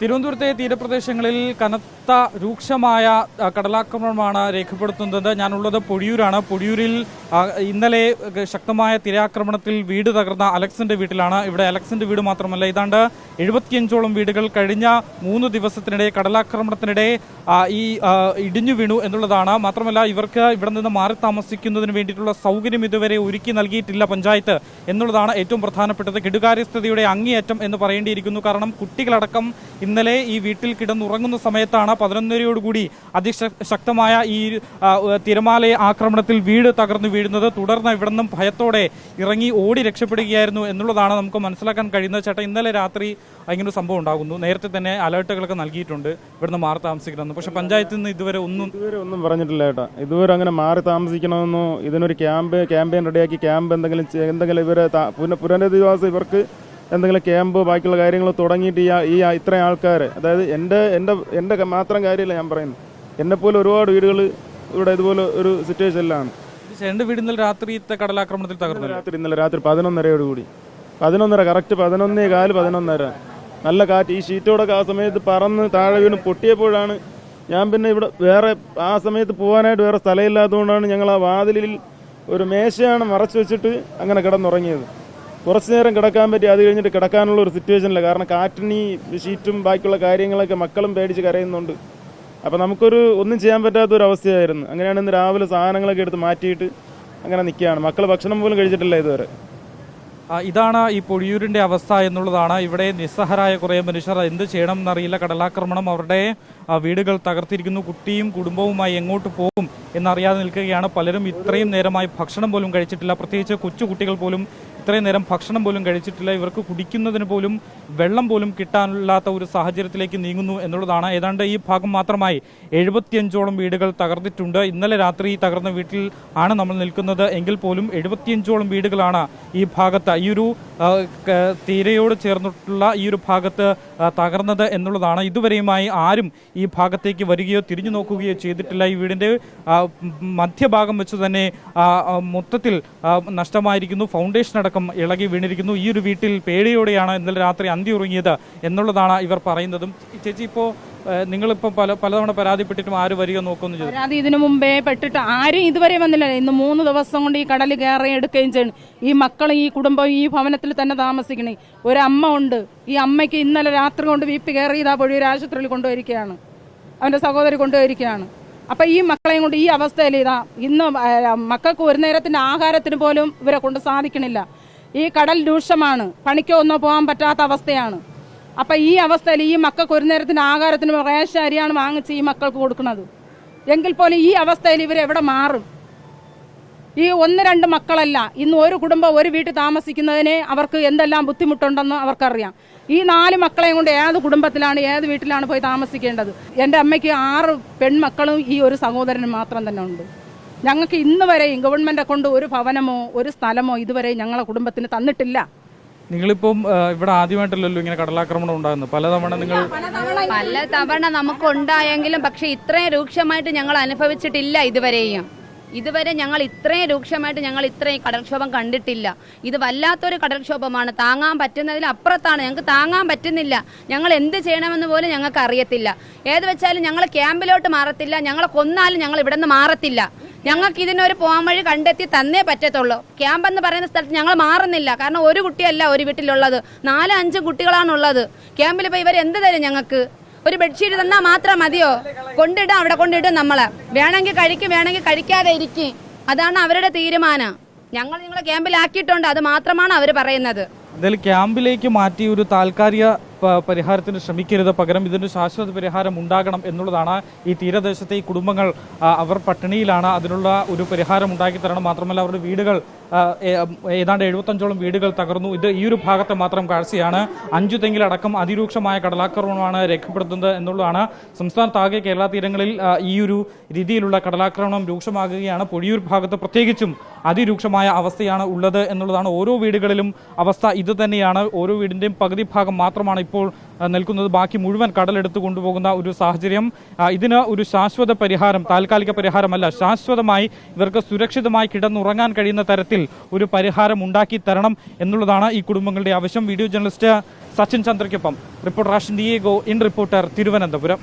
തിരുവനന്തപുരത്തെ തീരപ്രദേശങ്ങളിൽ കനത്ത രൂക്ഷമായ കടലാക്രമണമാണ് രേഖപ്പെടുത്തുന്നത്. ഞാനുള്ളത് പൊഴിയൂരാണ് പൊഴിയൂരിൽ ഇന്നലെ ശക്തമായ തിരാക്രമണത്തിൽ വീട് തകർന്ന അലക്സിന്റെ വീട്ടിലാണ്. ഇവിടെ അലക്സിന്റെ വീട് മാത്രമല്ല ഏതാണ്ട് എഴുപത്തിയഞ്ചോളം വീടുകൾ കഴിഞ്ഞ മൂന്ന് ദിവസത്തിനിടെ കടലാക്രമണത്തിനിടെ ഈ ഇടിഞ്ഞു വീണു എന്നുള്ളതാണ്. മാത്രമല്ല ഇവർക്ക് ഇവിടെ നിന്ന് മാറി താമസിക്കുന്നതിന് വേണ്ടിയിട്ടുള്ള സൗകര്യം ഇതുവരെ ഒരുക്കി നൽകിയിട്ടില്ല പഞ്ചായത്ത് എന്നുള്ളതാണ് ഏറ്റവും പ്രധാനപ്പെട്ടത്. കെടുകാര്യസ്ഥതയുടെ അങ്ങേയറ്റം എന്ന് പറയേണ്ടിയിരിക്കുന്നു. കാരണം കുട്ടികളടക്കം ഇന്നലെ ഈ വീട്ടിൽ കിടന്നുറങ്ങുന്ന സമയത്താണ് പതിനൊന്നരയോടുകൂടി അതിശക്തമായ ഈ തിരമാല ആക്രമണത്തിൽ വീട് തകർന്നു വീഴുന്നത്. തുടർന്ന് ഇവിടെ നിന്നും ഭയത്തോടെ ഇറങ്ങി ഓടി രക്ഷപ്പെടുകയായിരുന്നു എന്നുള്ളതാണ് നമുക്ക് മനസ്സിലാക്കാൻ കഴിയുന്നത്. ചേട്ടാ ഇന്നലെ രാത്രി ഇങ്ങനെ ഒരു സംഭവം ഉണ്ടാകുന്നു. നേരത്തെ തന്നെ അലേർട്ടുകളൊക്കെ നൽകിയിട്ടുണ്ട്. ഇവിടുന്ന് മാറി താമസിക്കണമെന്ന്. പക്ഷെ പഞ്ചായത്തിൽ നിന്ന് ഇതുവരെ ഒന്നും ഇതുവരെ ഒന്നും പറഞ്ഞിട്ടില്ല ചേട്ടാ. ഇതുവരെ അങ്ങനെ മാറി താമസിക്കണമെന്നോ ഇതിനൊരു ക്യാമ്പ് ക്യാമ്പയിൻ റെഡിയാക്കി ക്യാമ്പ് എന്തെങ്കിലും എന്തെങ്കിലും ഇവരെ പുനരധിവാസം ഇവർക്ക് എന്തെങ്കിലും ക്യാമ്പ് ബാക്കിയുള്ള കാര്യങ്ങൾ തുടങ്ങിയിട്ട് ഈ ഈ ഇത്രയും ആൾക്കാർ അതായത് എന്റെ എന്റെ എന്റെ മാത്രം കാര്യമില്ല ഞാൻ പറയുന്നത്. എന്നെപ്പോലെ ഒരുപാട് വീടുകൾ ഇവിടെ ഇതുപോലെ ഒരു സിറ്റുവേഷനിലാണ് രണ്ട് വീട് ഇന്നലെ രാത്രിത്തെ കടലാക്രമണത്തിൽ തകർന്നു രാത്രി ഇന്നലെ രാത്രി പതിനൊന്നരയോട് കൂടി. പതിനൊന്നര കറക്റ്റ് പതിനൊന്നേ കാൽ പതിനൊന്നര. നല്ല കാറ്റ് ഈ ഷീറ്റോടൊക്കെ ആ സമയത്ത് പറന്ന് താഴെ വീണ് പൊട്ടിയപ്പോഴാണ് ഞാൻ പിന്നെ ഇവിടെ വേറെ ആ സമയത്ത് പോകാനായിട്ട് വേറെ സ്ഥലമില്ലാത്തതുകൊണ്ടാണ് ഞങ്ങൾ ആ വാതിലിൽ ഒരു മേശയാണ് മറച്ചു വെച്ചിട്ട് അങ്ങനെ കിടന്നുറങ്ങിയത്. കുറച്ച് നേരം കിടക്കാൻ പറ്റി അത് കഴിഞ്ഞിട്ട് കിടക്കാനുള്ള ഒരു സിറ്റുവേഷനില്ല കാരണം കാറ്റിന് ഷീറ്റും ബാക്കിയുള്ള കാര്യങ്ങളൊക്കെ മക്കളും പേടിച്ച് കരയുന്നുണ്ട്. അപ്പോൾ നമുക്കൊരു ഒന്നും ചെയ്യാൻ പറ്റാത്ത ഒരു അവസ്ഥയായിരുന്നു അങ്ങനെയാണ് ഇന്ന് രാവിലെ സാധനങ്ങളൊക്കെ എടുത്ത് മാറ്റിയിട്ട് അങ്ങനെ നിൽക്കുകയാണ്. മക്കൾ ഭക്ഷണം പോലും കഴിച്ചിട്ടില്ല ഇതുവരെ. ഇതാണ് ഈ പൊഴിയൂരിന്റെ അവസ്ഥ എന്നുള്ളതാണ്. ഇവിടെ നിസ്സഹരായ കുറേ മനുഷ്യർ എന്ത് ചെയ്യണം എന്നറിയില്ല. കടലാക്രമണം അവരുടെ വീടുകൾ തകർത്തിരിക്കുന്നു. കുട്ടിയും കുടുംബവുമായി എങ്ങോട്ട് പോകും എന്നറിയാതെ നിൽക്കുകയാണ്. പലരും ഇത്രയും നേരമായി ഭക്ഷണം പോലും കഴിച്ചിട്ടില്ല. പ്രത്യേകിച്ച് കൊച്ചു കുട്ടികൾ പോലും ഇത്രയും നേരം ഭക്ഷണം പോലും കഴിച്ചിട്ടില്ല. ഇവർക്ക് കുടിക്കുന്നതിന് പോലും വെള്ളം പോലും കിട്ടാനില്ലാത്ത ഒരു സാഹചര്യത്തിലേക്ക് നീങ്ങുന്നു എന്നുള്ളതാണ്. ഏതാണ്ട് ഈ ഭാഗം മാത്രമായി എഴുപത്തിയഞ്ചോളം വീടുകൾ തകർന്നിട്ടുണ്ട്. ഇന്നലെ രാത്രി തകർന്ന വീട്ടിൽ ആണ് നമ്മൾ നിൽക്കുന്നത്. എങ്കിൽ പോലും എഴുപത്തിയഞ്ചോളം വീടുകളാണ് ഈ ഭാഗത്ത് ഈ ഒരു തീരയോട് ചേർന്നിട്ടുള്ള ഈ ഒരു ഭാഗത്ത് തകർന്നത് എന്നുള്ളതാണ്. ഇതുവരെയുമായി ആരും ഈ ഭാഗത്തേക്ക് വരികയോ തിരിഞ്ഞു നോക്കുകയോ ചെയ്തിട്ടില്ല. ഈ വീടിന്റെ മധ്യഭാഗം വെച്ച് തന്നെ മൊത്തത്തിൽ നഷ്ടമായിരിക്കുന്നു. ഫൗണ്ടേഷൻ അടക്കം ഇളകി വീണിരിക്കുന്നു. ഈ ഒരു വീട്ടിൽ പേടിയോടെയാണ് ഇന്നലെ രാത്രി അന്തി ഉറങ്ങിയത് എന്നുള്ളതാണ് ഇവർ പറയുന്നതും. ചേച്ചി ഇപ്പോൾ നിങ്ങളിപ്പോൾ പല പലതവണ പരാതിപ്പെട്ടിട്ടും ആര് വരിക നോക്കുന്നു പരാതി ഇതിനു മുമ്പേ പെട്ടിട്ട് ആരും ഇതുവരെ വന്നില്ല. ഇന്ന് മൂന്ന് ദിവസം കൊണ്ട് ഈ കടൽ കയറി എടുക്കുകയും ചെയ്യണം. ഈ മക്കളും ഈ കുടുംബം ഈ ഭവനത്തിൽ തന്നെ താമസിക്കണേ. ഒരു അമ്മ ഉണ്ട്. ഈ അമ്മയ്ക്ക് ഇന്നലെ രാത്രി കൊണ്ട് വീപ്പി കയറി ഇതാ പൊഴി ഒരു ആശുപത്രിയിൽ കൊണ്ടുപോയിരിക്കുകയാണ് അവന്റെ സഹോദരി കൊണ്ടുപോയിരിക്കുകയാണ് അപ്പൊ ഈ മക്കളെയും കൊണ്ട് ഈ അവസ്ഥയിൽ ഇതാ ഇന്ന് മക്കൾക്ക് ഒരു നേരത്തിന്റെ ആഹാരത്തിന് പോലും ഇവരെ കൊണ്ട് സാധിക്കണില്ല. ഈ കടൽ രൂക്ഷമാണ്. പണിക്കോ ഒന്നോ പോകാൻ പറ്റാത്ത അവസ്ഥയാണ്. അപ്പൊ ഈ അവസ്ഥയിൽ ഈ മക്കൾക്ക് ഒരു നേരത്തിന് ആഹാരത്തിന് റേഷൻ അരിയാണ് വാങ്ങിച്ച് ഈ മക്കൾക്ക് കൊടുക്കുന്നത്. എങ്കിൽ പോലും ഈ അവസ്ഥയിൽ ഇവർ എവിടെ മാറും? ഈ ഒന്ന് രണ്ട് മക്കളല്ല. ഇന്ന് ഒരു കുടുംബം ഒരു വീട്ടിൽ താമസിക്കുന്നതിനെ അവർക്ക് എന്തെല്ലാം ബുദ്ധിമുട്ടുണ്ടെന്ന് അവർക്കറിയാം. ഈ നാല് മക്കളെയും കൊണ്ട് ഏത് കുടുംബത്തിലാണ് ഏത് വീട്ടിലാണ് പോയി താമസിക്കേണ്ടത്? എന്റെ അമ്മയ്ക്ക് ആറ് പെൺമക്കളും ഈ ഒരു സഹോദരനും മാത്രം തന്നെ ഉണ്ട്. ഞങ്ങൾക്ക് ഇന്ന് വരെയും ഗവൺമെന്റ് കൊണ്ട് ഒരു ഭവനമോ ഒരു സ്ഥലമോ ഇതുവരെ ഞങ്ങളെ കുടുംബത്തിന് തന്നിട്ടില്ല. നിങ്ങളിപ്പം ഇവിടെ ആദ്യമായിട്ടല്ലല്ലോ ഇങ്ങനെ കടലാക്രമണം ഉണ്ടാകുന്നത്. പലതവണ നിങ്ങൾ പല തവണ നമുക്ക് ഉണ്ടായെങ്കിലും പക്ഷെ ഇത്രയും രൂക്ഷമായിട്ട് ഞങ്ങൾ അനുഭവിച്ചിട്ടില്ല ഇതുവരെയും. ഇതുവരെ ഞങ്ങൾ ഇത്രയും രൂക്ഷമായിട്ട് ഞങ്ങൾ ഇത്രയും കടൽക്ഷോഭം കണ്ടിട്ടില്ല. ഇത് വല്ലാത്തൊരു കടൽക്ഷോഭമാണ്. താങ്ങാൻ പറ്റുന്നതിൽ അപ്പുറത്താണ്. ഞങ്ങൾക്ക് താങ്ങാൻ പറ്റുന്നില്ല. ഞങ്ങൾ എന്ത് ചെയ്യണമെന്ന് പോലും ഞങ്ങൾക്ക് അറിയത്തില്ല. ഏത് വെച്ചാലും ഞങ്ങൾ ക്യാമ്പിലോട്ട് മാറത്തില്ല. ഞങ്ങളെ കൊന്നാലും ഞങ്ങൾ ഇവിടെ നിന്ന് മാറത്തില്ല. ഞങ്ങൾക്ക് ഇതിനൊരു പോകാൻ വഴി കണ്ടെത്തി തന്നേ പറ്റത്തുള്ളൂ. ക്യാമ്പ് എന്ന് പറയുന്ന സ്ഥലത്ത് ഞങ്ങൾ മാറുന്നില്ല. കാരണം ഒരു കുട്ടിയല്ല ഒരു വീട്ടിലുള്ളത്. നാലും അഞ്ചും കുട്ടികളാണുള്ളത്. ക്യാമ്പിൽ ഇപ്പോൾ ഇവർ എന്ത് തരും ഞങ്ങൾക്ക്? ഒരു ബെഡ്ഷീറ്റ് തന്നാൽ മാത്രം മതിയോ? കൊണ്ടിടാം അവിടെ കൊണ്ടിടും നമ്മളെ. വേണമെങ്കിൽ കഴിക്കും വേണമെങ്കിൽ കഴിക്കാതെ ഇരിക്കും. അതാണ് അവരുടെ തീരുമാനം. ഞങ്ങൾ നിങ്ങളെ ക്യാമ്പിലാക്കിയിട്ടുണ്ട് അത് മാത്രമാണ് അവർ പറയുന്നത്. ഇതിൽ ക്യാമ്പിലേക്ക് മാറ്റി ഒരു താൽക്കാലിക പരിഹാരത്തിന് ശ്രമിക്കരുത്. പകരം ഇതിന് ശാശ്വത പരിഹാരം ഉണ്ടാകണം എന്നുള്ളതാണ് ഈ തീരദേശത്തെ ഈ കുടുംബങ്ങൾ അവർ പട്ടിണിയിലാണ്. അതിനുള്ള ഒരു പരിഹാരം ഉണ്ടാക്കി തരണം. മാത്രമല്ല അവരുടെ വീടുകൾ ഏതാണ്ട് എഴുപത്തഞ്ചോളം വീടുകൾ തകർന്നു. ഇത് ഈ ഒരു ഭാഗത്തെ മാത്രം കാഴ്ചയാണ്. അഞ്ചു തെങ്ങിലടക്കം അതിരൂക്ഷമായ കടലാക്രമണമാണ് രേഖപ്പെടുത്തുന്നത് എന്നുള്ളതാണ്. സംസ്ഥാനത്താകെ കേരള തീരങ്ങളിൽ ഈ ഒരു രീതിയിലുള്ള കടലാക്രമണം രൂക്ഷമാകുകയാണ്. പൊഴിയൂർ ഭാഗത്ത് പ്രത്യേകിച്ചും അതിരൂക്ഷമായ അവസ്ഥയാണ് ഉള്ളത് എന്നുള്ളതാണ്. ഓരോ വീടുകളിലും അവസ്ഥ ഇത് തന്നെയാണ്. ഓരോ വീടിന്റെയും പകുതി ഭാഗം മാത്രമാണ് ഇപ്പോൾ നിൽക്കുന്നത് ബാക്കി മുഴുവൻ കടലെടുത്ത് കൊണ്ടുപോകുന്ന ഒരു സാഹചര്യം. ഇതിന് ഒരു ശാശ്വത പരിഹാരം താൽക്കാലിക പരിഹാരമല്ല ശാശ്വതമായി ഇവർക്ക് സുരക്ഷിതമായി കിടന്നുറങ്ങാൻ കഴിയുന്ന തരത്തിൽ ഒരു പരിഹാരം ഉണ്ടാക്കി തരണം എന്നുള്ളതാണ് ഈ കുടുംബങ്ങളുടെ ആവശ്യം. Video journalist Sachin ചന്ദ്രയ്ക്കൊപ്പം reporter Rashan Diego in reporter Thiruvananthapuram.